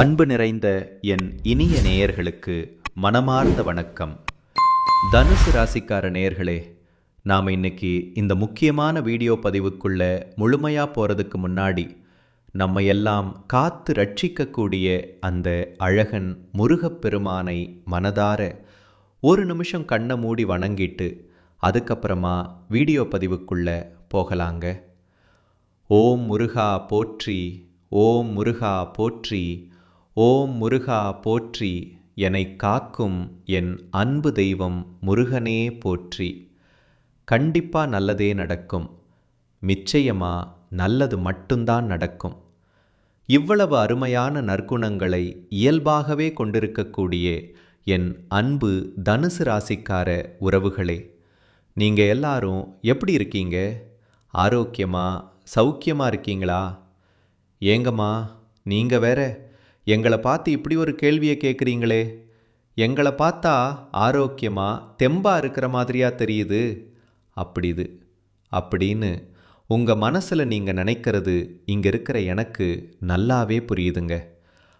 அன்பு நிறைந்த என் இனிய நேயர்களுக்கு மனமார்ந்த வணக்கம். தனுசு ராசிக்கார நேயர்களே நாம் இன்னைக்கு இந்த முக்கியமான வீடியோ பதிவுக்குள்ள முழுமையாக போகிறதுக்கு முன்னாடி நம்ம எல்லாம் காத்து ரட்சிக்கக்கூடிய அந்த அழகன் முருகப்பெருமானை மனதார ஒரு நிமிஷம் கண்ணை மூடி வணங்கிட்டு அதுக்கப்புறமா வீடியோ பதிவுக்குள்ள போகலாங்க. ஓம் முருகா போற்றி ஓம் முருகா போற்றி ஓம் முருகா போற்றி என்னை காக்கும் என் அன்பு தெய்வம் முருகனே போற்றி. கண்டிப்பா நல்லதே நடக்கும். நிச்சயமா நல்லது மட்டும்தான் நடக்கும். இவ்வளவு அருமையான நற்குணங்களை இயல்பாகவே கொண்டிருக்கக்கூடிய என் அன்பு தனுசு ராசிக்கார உறவுகளே நீங்க எல்லாரும் எப்படி இருக்கீங்க? ஆரோக்கியமா சௌக்கியமா இருக்கீங்களா? ஏங்கம்மா நீங்க வேற எங்களை பார்த்து இப்படி ஒரு கேள்வியை கேட்குறீங்களே? எங்களை பார்த்தா ஆரோக்கியமாக தெம்பாக இருக்கிற மாதிரியா தெரியுது? அப்படி இது அப்படின்னு உங்கள் மனசில் நீங்கள் நினைக்கிறது இங்கே இருக்கிற எனக்கு நல்லாவே புரியுதுங்க.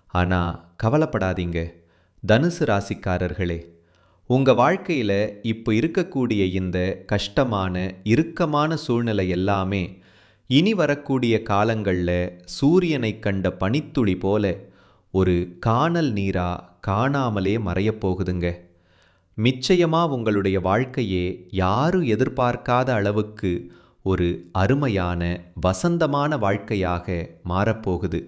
ஆனால் கவலைப்படாதீங்க. தனுசு ராசிக்காரர்களே உங்கள் வாழ்க்கையில் இப்போ இருக்கக்கூடிய இந்த கஷ்டமான இறுக்கமான சூழ்நிலை எல்லாமே இனி வரக்கூடிய காலங்களில் சூரியனை கண்ட பனித்துளி போல ஒரு காணல் நீரா காணாமலே மறையப் போகுதுங்க. உங்களுடைய வாழ்க்கையே யாரும் எதிர்பார்க்காத அளவுக்கு ஒரு அருமையான வசந்தமான வாழ்க்கையாக மாறப்போகுது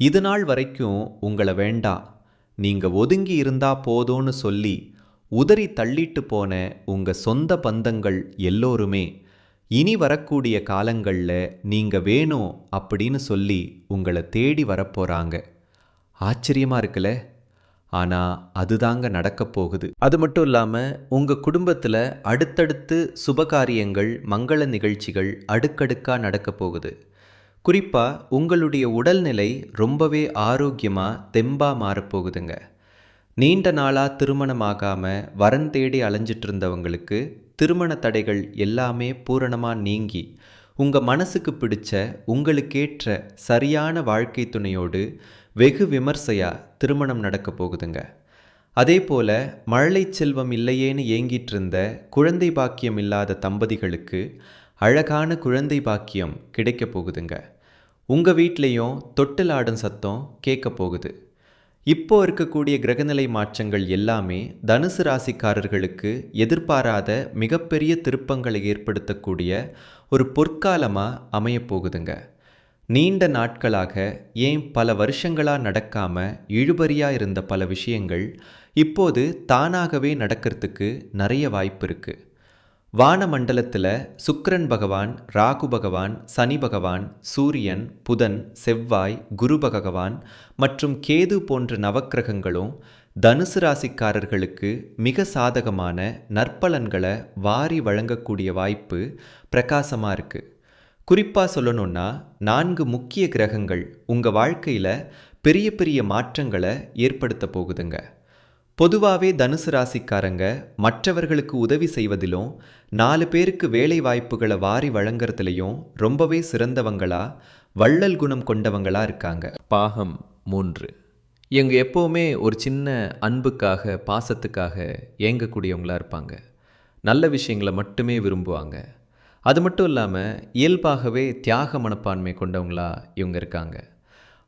இது நாள் வரைக்கும் உங்களை வேண்டா. நீங்கள் ஒதுங்கி இருந்தா போதும்னு சொல்லி உதறி தள்ளிட்டு போன உங்கள் சொந்த பந்தங்கள் எல்லோருமே இனி வரக்கூடிய காலங்களில் நீங்கள் வேணும் அப்படின்னு சொல்லி உங்களை தேடி வரப்போகிறாங்க ஆச்சரியமா இருக்குல்ல? ஆனால் அதுதாங்க நடக்கப் போகுது. அது மட்டும் இல்லாமல் உங்கள் குடும்பத்தில் அடுத்தடுத்து சுபகாரியங்கள் மங்கள நிகழ்ச்சிகள் அடுக்கடுக்காக நடக்கப் போகுது. குறிப்பாக உங்களுடைய உடல்நிலை ரொம்பவே ஆரோக்கியமாக தெம்பாக மாறப்போகுதுங்க நீண்ட நாளாக திருமணமாகாமல் வரன் தேடி அலைஞ்சிட்டு இருந்தவங்களுக்கு திருமண தடைகள் எல்லாமே பூரணமாக நீங்கி உங்கள் மனசுக்கு பிடிச்ச உங்களுக்கேற்ற சரியான வாழ்க்கை துணையோடு வெகு விமர்சையாக திருமணம் நடக்க போகுதுங்க. அதே போல மழலை செல்வம் இல்லையேன்னு ஏங்கிட்டு இருந்த குழந்தை பாக்கியம் இல்லாத தம்பதிகளுக்கு அழகான குழந்தை பாக்கியம் கிடைக்க போகுதுங்க. உங்கள் வீட்லேயும் தொட்டிலாடும் சத்தம் கேட்க போகுது. இப்போ இருக்கக்கூடிய கிரகநிலை மாற்றங்கள் எல்லாமே தனுசு ராசிக்காரர்களுக்கு எதிர்பாராத மிகப்பெரிய திருப்பங்களை ஏற்படுத்தக்கூடிய ஒரு பொற்காலமாக அமையப்போகுதுங்க நீண்ட நாட்களாக ஏன் பல வருஷங்களாக நடக்காம இழுபறியாக இருந்த பல விஷயங்கள் இப்போது தானாகவே நடக்கிறதுக்கு நிறைய வாய்ப்பு இருக்கு. வானமண்டலத்தில் சுக்கரன் பகவான் ராகு பகவான் சனி பகவான் சூரியன் புதன் செவ்வாய் குரு பகவான் மற்றும் கேது போன்ற நவக்கிரகங்களும் தனுசு ராசிக்காரர்களுக்கு மிக சாதகமான நற்பலன்களை வாரி வழங்கக்கூடிய வாய்ப்பு பிரகாசமாக இருக்குது குறிப்பாக சொல்லணும்னா நான்கு முக்கிய கிரகங்கள் உங்கள் வாழ்க்கையில் பெரிய பெரிய மாற்றங்களை ஏற்படுத்த போகுதுங்க. பொதுவாகவே தனுசு ராசிக்காரங்க மற்றவர்களுக்கு உதவி செய்வதிலும் நாலு பேருக்கு வேலை வாய்ப்புகளை வாரி வழங்குறதுலையும் ரொம்பவே சிறந்தவங்களா வள்ளல் குணம் கொண்டவங்களா இருக்காங்க. பாகம் மூன்று. இவங்க எப்போவுமே ஒரு சின்ன அன்புக்காக பாசத்துக்காக ஏங்கக்கூடியவங்களா இருப்பாங்க. நல்ல விஷயங்களை மட்டுமே விரும்புவாங்க. அது மட்டும் இல்லாமல் இயல்பாகவே தியாக மனப்பான்மை கொண்டவங்களா இவங்க இருக்காங்க.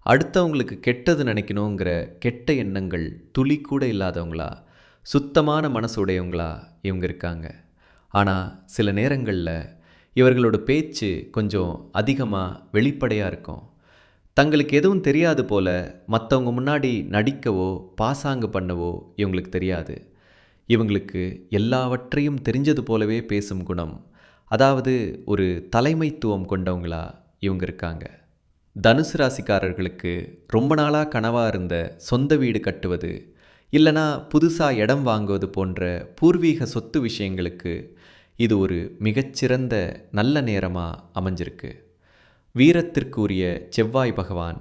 அடுத்தவங்களுக்கு கெட்டது நினைக்கணுங்கிற கெட்ட எண்ணங்கள் துளி கூட இல்லாதவங்களா சுத்தமான மனசு உடையவங்களா இவங்க இருக்காங்க. ஆனால் சில நேரங்களில் இவர்களோட பேச்சு கொஞ்சம் அதிகமாக வெளிப்படையாக இருக்கும். தங்களுக்கு எதுவும் தெரியாது போல் மற்றவங்க முன்னாடி நடிக்கவோ பாசாங்கு பண்ணவோ இவங்களுக்கு தெரியாது. இவங்களுக்கு எல்லாவற்றையும் தெரிஞ்சது போலவே பேசும் குணம் அதாவது ஒரு தலைமைத்துவம் கொண்டவங்களா இவங்க இருக்காங்க. தனுசு ராசிக்காரர்களுக்கு ரொம்ப நாளாக கனவாக இருந்த சொந்த வீடு கட்டுவது இல்லைனா புதுசாக இடம் வாங்குவது போன்ற பூர்வீக சொத்து விஷயங்களுக்கு இது ஒரு மிகச்சிறந்த நல்ல நேரமாக அமைஞ்சிருக்கு. வீரத்திற்குரிய செவ்வாய் பகவான்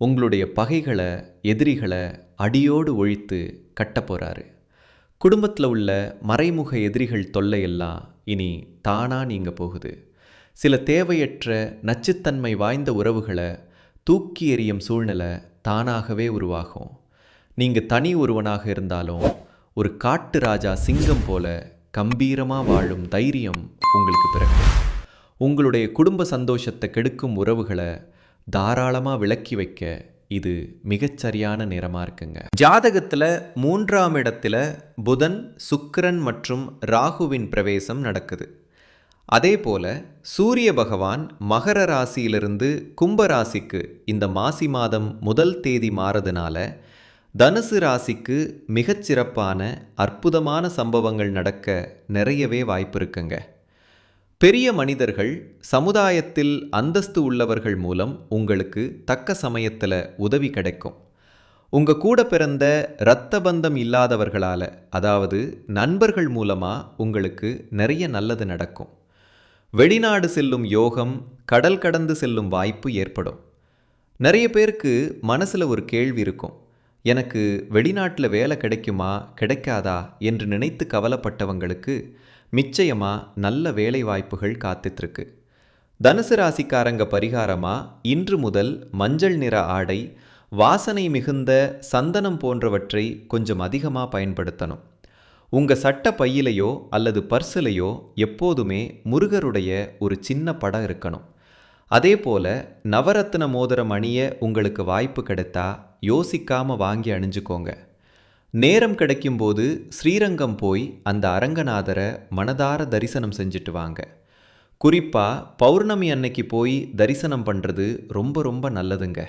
உங்களுடைய பகைகளை எதிரிகளை அடியோடு ஒழித்து கட்ட போகிறாரு குடும்பத்தில் உள்ள மறைமுக எதிரிகள் தொல்லையெல்லாம் இனி தானாக நீங்க போகுது. சில தேவையற்ற நச்சுத்தன்மை வாய்ந்த உறவுகளை தூக்கி எறியும் சூழ்நிலை தானாகவே உருவாகும். நீங்கள் தனி ஒருவனாக இருந்தாலும் ஒரு காட்டு ராஜா சிங்கம் போல கம்பீரமாக வாழும் தைரியம் உங்களுக்கு பிறக்கும். உங்களுடைய குடும்ப சந்தோஷத்தை கெடுக்கும் உறவுகளை தாராளமாக விளக்கி வைக்க இது மிகச்சரியான நிறமாக இருக்குங்க. ஜாதகத்தில் மூன்றாம் இடத்துல புதன் சுக்கிரன் மற்றும் ராகுவின் பிரவேசம் நடக்குது. அதே போல சூரிய பகவான் மகர ராசியிலிருந்து கும்ப ராசிக்கு இந்த மாசி மாதம் முதல் தேதி மாறதுனால தனுசு ராசிக்கு மிகச்சிறப்பான அற்புதமான சம்பவங்கள் நடக்க நிறையவே வாய்ப்பு இருக்குங்க. பெரிய மனிதர்கள் சமுதாயத்தில் அந்தஸ்து உள்ளவர்கள் மூலம் உங்களுக்கு தக்க சமயத்தில் உதவி கிடைக்கும். உங்க கூட பிறந்த இரத்த பந்தம் இல்லாதவர்களால் அதாவது நண்பர்கள் மூலமாக உங்களுக்கு நிறைய நல்லது நடக்கும். வெளிநாடு செல்லும் யோகம் கடல் கடந்து செல்லும் வாய்ப்பு ஏற்படும். நிறைய பேருக்கு மனசில் ஒரு கேள்வி இருக்கும். எனக்கு வெளிநாட்டில் வேலை கிடைக்குமா கிடைக்காதா என்று நினைத்து கவலைப்பட்டவங்களுக்கு நிச்சயமாக நல்ல வேலை வாய்ப்புகள் காத்துட்ருக்கு. தனுசு ராசிக்காரங்க பரிகாரமாக இன்று முதல் மஞ்சள் நிற ஆடை வாசனை மிகுந்த சந்தனம் போன்றவற்றை கொஞ்சம் அதிகமாக பயன்படுத்தணும். உங்கள் சட்ட பையிலையோ அல்லது பர்சிலையோ எப்போதுமே முருகருடைய ஒரு சின்ன படம் இருக்கணும். அதே போல நவரத்ன மோதிரம் அணிய உங்களுக்கு வாய்ப்பு கிடைத்தா யோசிக்காமல் வாங்கி அணிஞ்சுக்கோங்க. நேரம் கிடைக்கும்போது ஸ்ரீரங்கம் போய் அந்த அரங்கநாதரை மனதார தரிசனம் செஞ்சுட்டு வாங்க. குறிப்பாக பௌர்ணமி அன்னைக்கு போய் தரிசனம் பண்ணுறது ரொம்ப ரொம்ப நல்லதுங்க.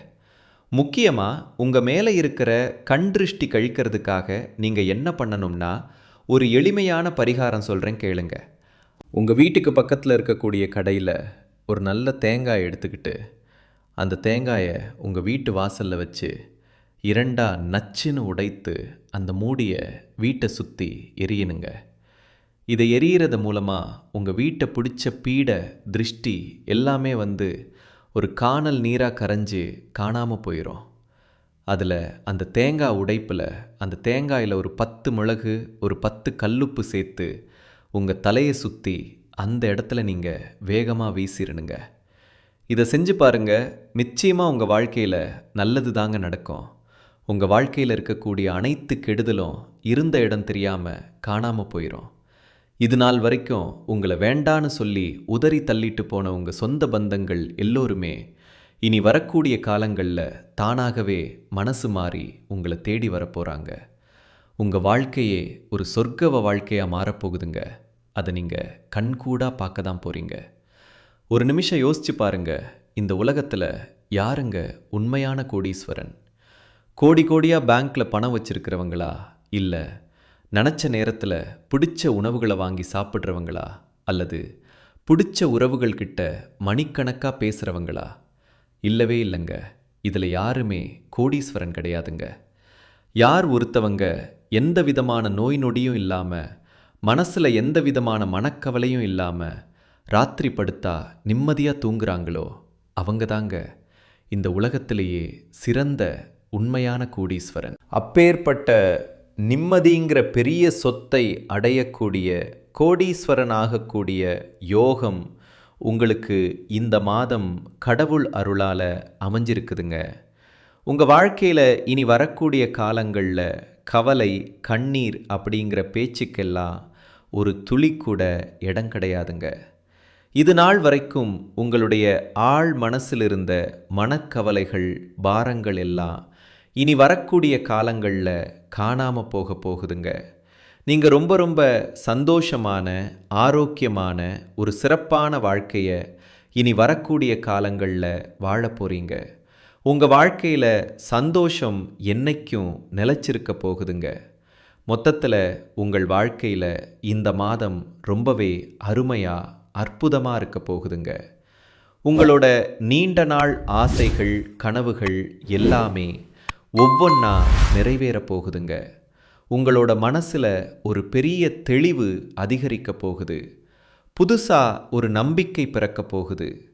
முக்கியமாக உங்கள் மேலே இருக்கிற கண் திருஷ்டி கழிக்கிறதுக்காக நீங்கள் என்ன பண்ணணும்னா ஒரு எளிமையான பரிகாரம் சொல்கிறேன் கேளுங்க. உங்கள் வீட்டுக்கு பக்கத்தில் இருக்கக்கூடிய கடையில் ஒரு நல்ல தேங்காய் எடுத்துக்கிட்டு அந்த தேங்காயை உங்கள் வீட்டு வாசலில் வச்சு இரண்டா நச்சுன்னு உடைத்து அந்த மூடியை வீட்டை சுற்றி எரியணுங்க இதை எரியறது மூலமாக உங்கள் வீட்டை பிடிச்ச பீட திருஷ்டி எல்லாமே வந்து ஒரு காணல் நீராக கரைஞ்சு காணாமல் போயிடும் அதில் அந்த தேங்காய் உடைப்பில் அந்த தேங்காயில் ஒரு பத்து மிளகு ஒரு பத்து கல்லுப்பு சேர்த்து உங்கள் தலையை சுற்றி அந்த இடத்துல நீங்கள் வேகமாக வீசிடணுங்க இதை செஞ்சு பாருங்கள் நிச்சயமாக உங்கள் வாழ்க்கையில் நல்லது தாங்க நடக்கும். உங்கள் வாழ்க்கையில் இருக்கக்கூடிய அனைத்து கெடுதலும் இருந்த இடம் தெரியாமல் காணாமல் போயிடும் இது நாள் வரைக்கும் உங்களை வேண்டான்னு சொல்லி உதறி தள்ளிட்டு போன உங்கள் சொந்த பந்தங்கள் எல்லோருமே இனி வரக்கூடிய காலங்களில் தானாகவே மனசு மாறி உங்களை தேடி வரப்போகிறாங்க உங்கள் வாழ்க்கையே ஒரு சொர்க்கவ வாழ்க்கையாக மாறப்போகுதுங்க. அதை நீங்கள் கண்கூடாக பார்க்க தான் போகிறீங்க ஒரு நிமிஷம் யோசிச்சு பாருங்க இந்த உலகத்தில் யாருங்க உண்மையான கோடீஸ்வரன்? கோடி கோடியாக பேங்க்கில் பணம் வச்சிருக்கிறவங்களா? இல்லை நினச்ச நேரத்தில் பிடிச்ச உணவுகளை வாங்கி சாப்பிட்றவங்களா? அல்லது பிடிச்ச உறவுகள்கிட்ட மணிக்கணக்காக பேசுகிறவங்களா இல்லவே இல்லைங்க. இதில் யாருமே கோடீஸ்வரன் கிடையாதுங்க. யார் ஒருத்தவங்க எந்த விதமான நோய் நொடியும் இல்லாமல் மனசில் எந்த விதமான மனக்கவலையும் இல்லாமல் ராத்திரி படுத்தா நிம்மதியாக தூங்குறாங்களோ? அவங்க தாங்க இந்த உலகத்திலேயே சிறந்த உண்மையான கோடீஸ்வரன். அப்பேற்பட்ட நிம்மதிங்கிற பெரிய சொத்தை அடையக்கூடிய கோடீஸ்வரன் ஆகக்கூடிய யோகம் உங்களுக்கு இந்த மாதம் கடவுள் அருளால் அமைஞ்சிருக்குதுங்க. உங்கள் வாழ்க்கையில் இனி வரக்கூடிய காலங்களில் கவலை கண்ணீர் அப்படிங்கிற பேச்சுக்கெல்லாம் ஒரு துளி கூட இடம் கிடையாதுங்க. இது நாள் வரைக்கும் உங்களுடைய ஆழ் மனசில் இருந்த மனக்கவலைகள் பாரங்கள் எல்லாம் இனி வரக்கூடிய காலங்களில் காணாமல் போக போகுதுங்க. நீங்கள் ரொம்ப ரொம்ப சந்தோஷமான ஆரோக்கியமான ஒரு சிறப்பான வாழ்க்கையை இனி வரக்கூடிய காலங்களில் வாழ போகிறீங்க உங்கள் வாழ்க்கையில் சந்தோஷம் என்னைக்கும் நிலச்சிருக்க போகுதுங்க. மொத்தத்தில் உங்கள் வாழ்க்கையில் இந்த மாதம் ரொம்பவே அருமையாக அற்புதமாக இருக்க போகுதுங்க. உங்களோட நீண்ட நாள் ஆசைகள் கனவுகள் எல்லாமே ஒவ்வொன்றா நிறைவேற போகுதுங்க. உங்களோட மனசில் ஒரு பெரிய தெளிவு அதிகரிக்க போகுது. புதுசாக ஒரு நம்பிக்கை பிறக்க போகுது.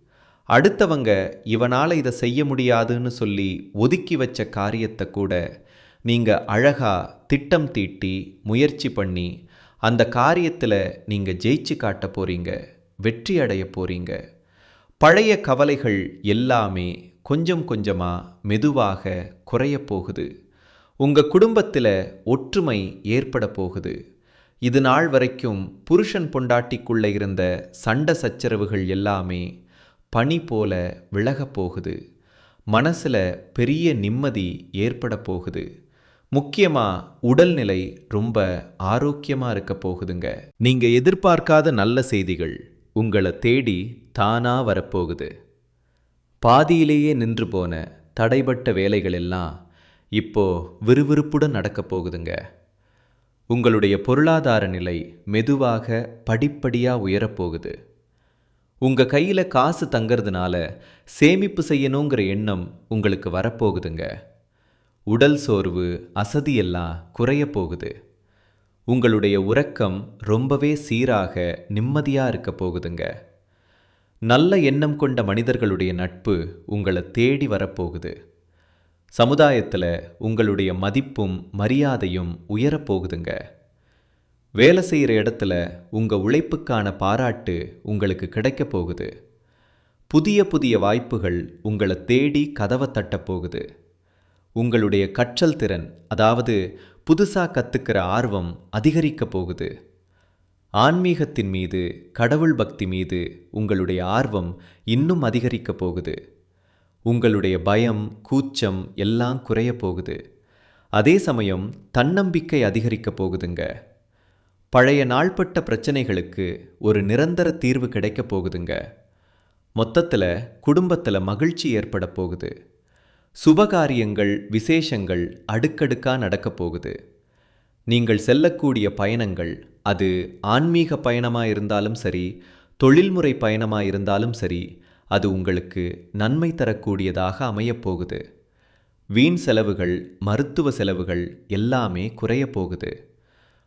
அடுத்தவங்க இவனால் இதை செய்ய முடியாதுன்னு சொல்லி ஒதுக்கி வச்ச காரியத்தை கூட நீங்கள் அழகாக திட்டம் தீட்டி முயற்சி பண்ணி அந்த காரியத்தில் நீங்கள் ஜெயிச்சு காட்ட போகிறீங்க வெற்றி அடைய போகிறீங்க பழைய கவலைகள் எல்லாமே கொஞ்சம் கொஞ்சமாக மெதுவாக குறையப் போகுது. உங்கள் குடும்பத்தில் ஒற்றுமை ஏற்பட போகுது. இது நாள் வரைக்கும் புருஷன் பொண்டாட்டிக்குள்ளே இருந்த சண்டை சச்சரவுகள் எல்லாமே பனி போல விலகப் போகுது. மனசில் பெரிய நிம்மதி ஏற்பட போகுது. முக்கியமாக உடல்நிலை ரொம்ப ஆரோக்கியமாக இருக்க போகுதுங்க. நீங்கள் எதிர்பார்க்காத நல்ல செய்திகள் உங்களை தேடி தானாக வரப்போகுது பாதியிலேயே நின்று போன தடைபட்ட வேலைகள் எல்லாம் இப்போ விறுவிறுப்புடன் நடக்கப் போகுதுங்க. உங்களுடைய பொருளாதார நிலை மெதுவாக படிப்படியாக உயரப்போகுது உங்கள் கையில் காசு தங்கிறதுனால சேமிப்பு செய்யணுங்கிற எண்ணம் உங்களுக்கு வரப்போகுதுங்க உடல் சோர்வு அசதியெல்லாம் குறைய போகுது. உங்களுடைய உறக்கம் ரொம்பவே சீராக நிம்மதியாக இருக்க போகுதுங்க. நல்ல எண்ணம் கொண்ட மனிதர்களுடைய நட்பு உங்களை தேடி வரப்போகுது. சமுதாயத்தில் உங்களுடைய மதிப்பும் மரியாதையும் உயரப்போகுதுங்க வேலை செய்கிற இடத்துல உங்கள் உழைப்புக்கான பாராட்டு உங்களுக்கு கிடைக்க போகுது. புதிய புதிய வாய்ப்புகள் உங்களை தேடி கதவை தட்டப் போகுது. உங்களுடைய கற்றல் திறன் அதாவது புதுசாக கற்றுக்கிற ஆர்வம் அதிகரிக்க போகுது. ஆன்மீகத்தின் மீது கடவுள் பக்தி மீது உங்களுடைய ஆர்வம் இன்னும் அதிகரிக்கப் போகுது. உங்களுடைய பயம் கூச்சம் எல்லாம் குறையப் போகுது. அதே சமயம் தன்னம்பிக்கை அதிகரிக்கப் போகுதுங்க. பழைய நாள்பட்ட பிரச்சனைகளுக்கு ஒரு நிரந்தர தீர்வு கிடைக்க போகுதுங்க. மொத்தத்தில் குடும்பத்தில் மகிழ்ச்சி ஏற்பட போகுது. சுபகாரியங்கள் விசேஷங்கள் அடுக்கடுக்காக நடக்கப் போகுது. நீங்கள் செல்லக்கூடிய பயணங்கள் அது ஆன்மீக பயணமாக இருந்தாலும் சரி தொழில்முறை பயணமாக இருந்தாலும் சரி அது உங்களுக்கு நன்மை தரக்கூடியதாக அமையப்போகுது. வீண் செலவுகள் மருத்துவ செலவுகள் எல்லாமே குறைய போகுது.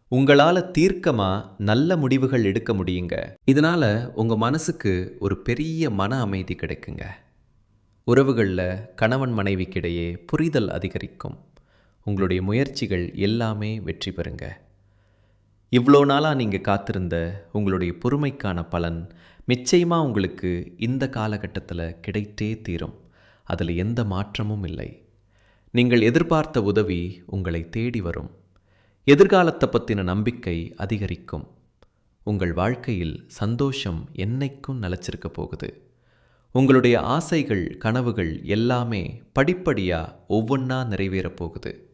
உங்களால் தீர்க்கமாக நல்ல முடிவுகள் எடுக்க முடியுங்க. இதனால் உங்கள் மனசுக்கு ஒரு பெரிய மன அமைதி கிடைக்குங்க. உறவுகளில் கணவன் மனைவிக்கிடையே புரிதல் அதிகரிக்கும். உங்களுடைய முயற்சிகள் எல்லாமே வெற்றி பெறுங்க. இவ்வளோ நாளாக நீங்கள் காத்திருந்த உங்களுடைய பொறுமைக்கான பலன் நிச்சயமாக உங்களுக்கு இந்த காலகட்டத்தில் கிடைத்தே தீரும். அதில் எந்த மாற்றமும் இல்லை. நீங்கள் எதிர்பார்த்த உதவி உங்களை தேடி வரும். எதிர்காலத்தை பற்றின நம்பிக்கை அதிகரிக்கும். உங்கள் வாழ்க்கையில் சந்தோஷம் என்னைக்கும் நிலச்சிருக்க போகுது. உங்களுடைய ஆசைகள் கனவுகள் எல்லாமே படிப்படியாக ஒவ்வொன்றா நிறைவேறப் போகுது.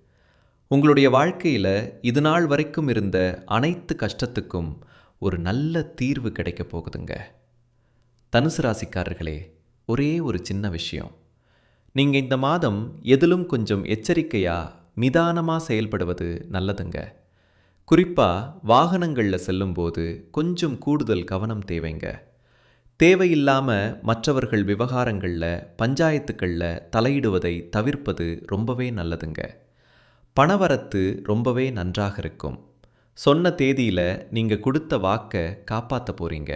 உங்களுடைய வாழ்க்கையில் இது நாள் வரைக்கும் இருந்த அனைத்து கஷ்டத்துக்கும் ஒரு நல்ல தீர்வு கிடைக்க போகுதுங்க. தனுசு ராசிக்காரர்களே ஒரே ஒரு சின்ன விஷயம். நீங்கள் இந்த மாதம் எதிலும் கொஞ்சம் எச்சரிக்கையாக நிதானமாக செயல்படுவது நல்லதுங்க. குறிப்பாக வாகனங்களில் செல்லும்போது கொஞ்சம் கூடுதல் கவனம் தேவைங்க. தேவையில்லாமல் மற்றவர்கள் விவகாரங்களில் பஞ்சாயத்துக்களில் தலையிடுவதை தவிர்ப்பது ரொம்பவே நல்லதுங்க. பணவரத்து ரொம்பவே நன்றாக இருக்கும். சொன்ன தேதியில் நீங்கள் கொடுத்த வாக்கை காப்பாற்ற போகிறீங்க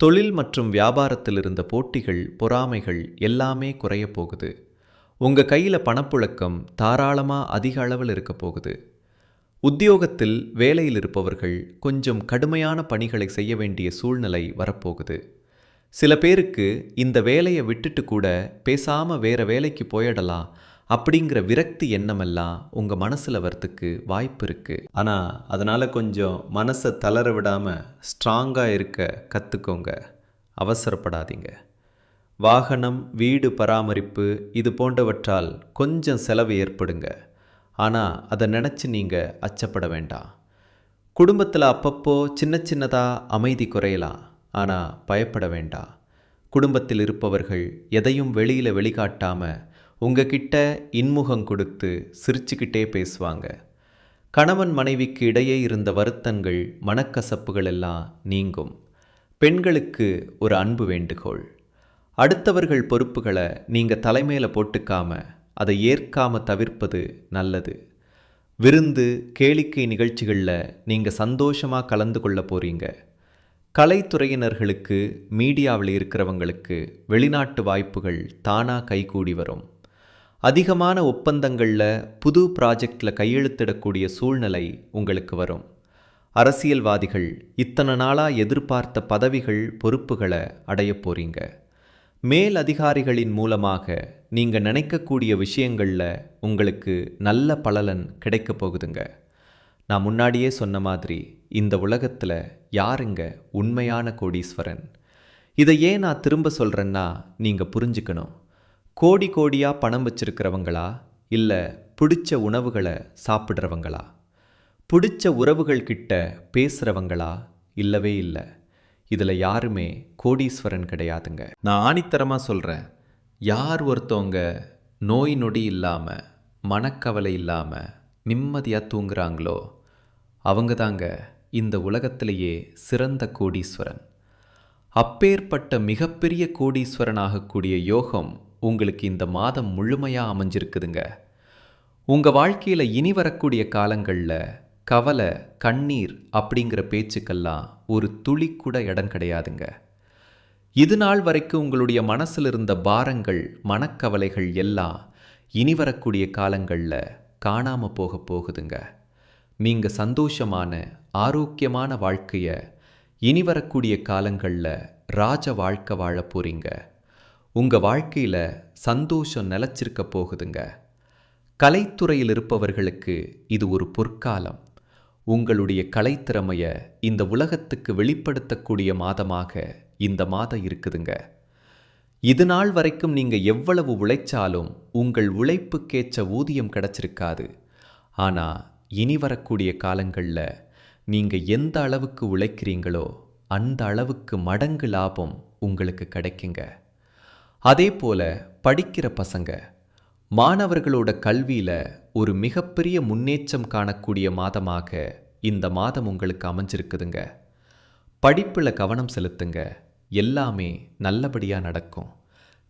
தொழில் மற்றும் வியாபாரத்தில் இருந்த போட்டிகள் பொறாமைகள் எல்லாமே குறைய போகுது. உங்கள் கையில் பணப்புழக்கம் தாராளமாக அதிக அளவில் இருக்க போகுது. உத்தியோகத்தில் வேலையில் இருப்பவர்கள் கொஞ்சம் கடுமையான பணிகளை செய்ய வேண்டிய சூழ்நிலை வரப்போகுது. சில பேருக்கு இந்த வேலையை விட்டுட்டு கூட பேசாமல் வேற வேலைக்கு போயிடலாம் அப்படிங்கிற விரக்தி எண்ணமெல்லாம் உங்கள் மனசில் வரத்துக்கு வாய்ப்பு இருக்குது ஆனால் அதனால் கொஞ்சம் மனசை தளர விடாமல் ஸ்ட்ராங்காக இருக்க கற்றுக்கோங்க அவசரப்படாதீங்க. வாகனம் வீடு பராமரிப்பு இது போன்றவற்றால் கொஞ்சம் செலவு ஏற்படுங்க. ஆனால் அதை நினச்சி நீங்கள் அச்சப்பட வேண்டாம். குடும்பத்தில் அப்பப்போ சின்ன சின்னதாக அமைதி குறையலாம். ஆனால் பயப்பட வேண்டாம். குடும்பத்தில் இருப்பவர்கள் எதையும் வெளியில் வெளிக்காட்டாமல் உங்ககிட்ட இன்முகம் கொடுத்து சிரிச்சுக்கிட்டே பேசுவாங்க. கணவன் மனைவிக்கு இடையே இருந்த வருத்தங்கள் மனக்கசப்புகள் எல்லாம் நீங்கும். பெண்களுக்கு ஒரு அன்பு வேண்டுகோள். அடுத்தவர்கள் பொறுப்புகளை நீங்கள் தலைமையில் போட்டுக்காம அதை ஏற்காம தவிர்ப்பது நல்லது. விருந்து கேளிக்கை நிகழ்ச்சிகளில் நீங்கள் சந்தோஷமாக கலந்து கொள்ள போகிறீங்க கலைத்துறையினர்களுக்கு மீடியாவில் இருக்கிறவங்களுக்கு வெளிநாட்டு வாய்ப்புகள் தானாக கைகூடி வரும். அதிகமான ஒப்பந்தங்களில் புது ப்ராஜெக்டில் கையெழுத்திடக்கூடிய சூழ்நிலை உங்களுக்கு வரும். அரசியல்வாதிகள் இத்தனை நாளாக எதிர்பார்த்த பதவிகள் பொறுப்புகளை அடைய போறீங்க. மேல் அதிகாரிகளின் மூலமாக நீங்கள் நினைக்கக்கூடிய விஷயங்களில் உங்களுக்கு நல்ல பலலன் கிடைக்க போகுதுங்க. நான் முன்னாடியே சொன்ன மாதிரி இந்த உலகத்தில் யாருங்க உண்மையான கோடீஸ்வரன்? இதை ஏன் நான் திரும்ப சொல்கிறேன்னா நீங்கள் புரிஞ்சுக்கணும். கோடி கோடியாக பணம் வச்சிருக்கிறவங்களா? இல்லை பிடிச்ச உணவுகளை சாப்பிட்றவங்களா? பிடிச்ச உறவுகள் கிட்ட பேசுகிறவங்களா இல்லவே இல்லை. இதில் யாருமே கோடீஸ்வரன் கிடையாதுங்க. நான் ஆணித்தரமாக சொல்கிறேன் யார் ஒருத்தவங்க நோய் நொடி இல்லாமல் மனக்கவலை இல்லாமல் நிம்மதியாக தூங்குறாங்களோ அவங்க தாங்க இந்த உலகத்திலேயே சிறந்த கோடீஸ்வரன். அப்பேற்பட்ட மிகப்பெரிய கோடீஸ்வரன் ஆகக்கூடிய யோகம் உங்களுக்கு இந்த மாதம் முழுமையாக அமைஞ்சிருக்குதுங்க. உங்கள் வாழ்க்கையில் இனி வரக்கூடிய காலங்களில் கவலை கண்ணீர் அப்படிங்கிற பேச்சுக்கெல்லாம் ஒரு துளி கூட இடம் கிடையாதுங்க. இது நாள் வரைக்கும் உங்களுடைய மனசில் இருந்த பாரங்கள் மனக்கவலைகள் எல்லாம் இனி வரக்கூடிய காலங்களில் காணாமல் போக போகுதுங்க. நீங்கள் சந்தோஷமான ஆரோக்கியமான வாழ்க்கையை இனி வரக்கூடிய காலங்களில் ராஜ வாழ்க்கை வாழ போகிறீங்க உங்கள் வாழ்க்கையில் சந்தோஷம் நிலச்சிருக்க போகுதுங்க. கலைத்துறையில் இருப்பவர்களுக்கு இது ஒரு பொற்காலம். உங்களுடைய கலைத்திறமையை இந்த உலகத்துக்கு வெளிப்படுத்தக்கூடிய மாதமாக இந்த மாதம் இருக்குதுங்க. இது நாள் வரைக்கும் நீங்கள் எவ்வளவு உழைச்சாலும் உங்கள் உழைப்புக்கேற்ற ஊதியம் கிடைச்சிருக்காது. ஆனால் இனி வரக்கூடிய காலங்களில் நீங்கள் எந்த அளவுக்கு உழைக்கிறீங்களோ அந்த அளவுக்கு மடங்கு லாபம் உங்களுக்கு கிடைக்குங்க. அதே போல படிக்கிற பசங்க மாணவர்களோட கல்வியில் ஒரு மிகப்பெரிய முன்னேற்றம் காணக்கூடிய மாதமாக இந்த மாதம் உங்களுக்கு அமைஞ்சிருக்குதுங்க. படிப்பில் கவனம் செலுத்துங்க. எல்லாமே நல்லபடியாக நடக்கும்.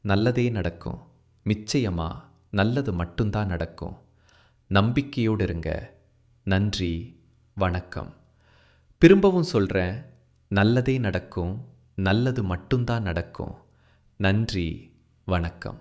நல்லதே நடக்கும். நிச்சயமா நல்லது மட்டும்தான் நடக்கும். நம்பிக்கையோடு இருங்க. நன்றி. வணக்கம். திரும்பவும் சொல்கிறேன் நல்லதே நடக்கும். நல்லது மட்டும்தான் நடக்கும். நன்றி வணக்கம்.